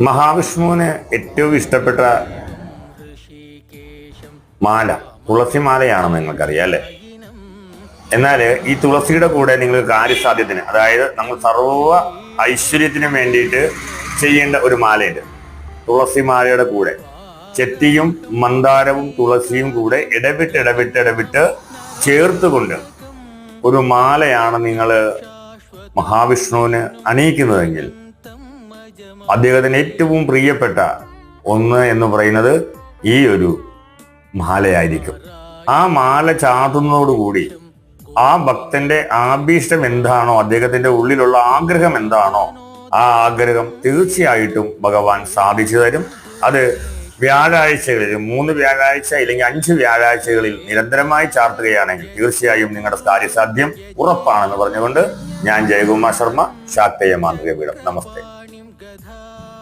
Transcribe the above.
മഹാവിഷ്ണുവിന് ഏറ്റവും ഇഷ്ടപ്പെട്ട മാല തുളസിമാലയാണെന്ന് നിങ്ങൾക്കറിയാം അല്ലേ? എന്നാൽ ഈ തുളസിയുടെ കൂടെ നിങ്ങൾ കാര്യസാധ്യത്തിന് അതായത് നമ്മൾ സർവ ഐശ്വര്യത്തിനും വേണ്ടിയിട്ട് ചെയ്യേണ്ട ഒരു മാലയുണ്ട്. തുളസി മാലയുടെ കൂടെ. ചെത്തിയും മന്ദാരവും തുളസിയും കൂടെ ഇടവിട്ട് ഇടവിട്ട് ഇടവിട്ട് ചേർത്തുകൊണ്ട് ഒരു മാലയാണ് നിങ്ങൾ മഹാവിഷ്ണുവിന് അണിയിക്കുന്നതെങ്കിൽ അദ്ദേഹത്തിന് ഏറ്റവും പ്രിയപ്പെട്ട ഒന്ന് എന്ന് പറയുന്നത് ഈ ഒരു മാലയായിരിക്കും. ആ മാല ചാതുന്നതോടുകൂടി ആ ഭക്തന്റെ ആഭീഷ്ടം എന്താണോ അദ്ദേഹത്തിന്റെ ഉള്ളിലുള്ള ആഗ്രഹം എന്താണോ ആ ആഗ്രഹം തീർച്ചയായിട്ടും ഭഗവാൻ സാധിച്ചു തരും. അത് വ്യാഴാഴ്ചകളിൽ മൂന്ന് വ്യാഴാഴ്ച അല്ലെങ്കിൽ അഞ്ച് വ്യാഴാഴ്ചകളിൽ നിരന്തരമായി ചാർത്തുകയാണെങ്കിൽ തീർച്ചയായും നിങ്ങളുടെ കാര്യസാധ്യം ഉറപ്പാണെന്ന് പറഞ്ഞുകൊണ്ട് ഞാൻ ജയകുമാർ ശർമ്മ ശാക്തയ മാന്ത്രിക പീഠം നമസ്തേ. राधा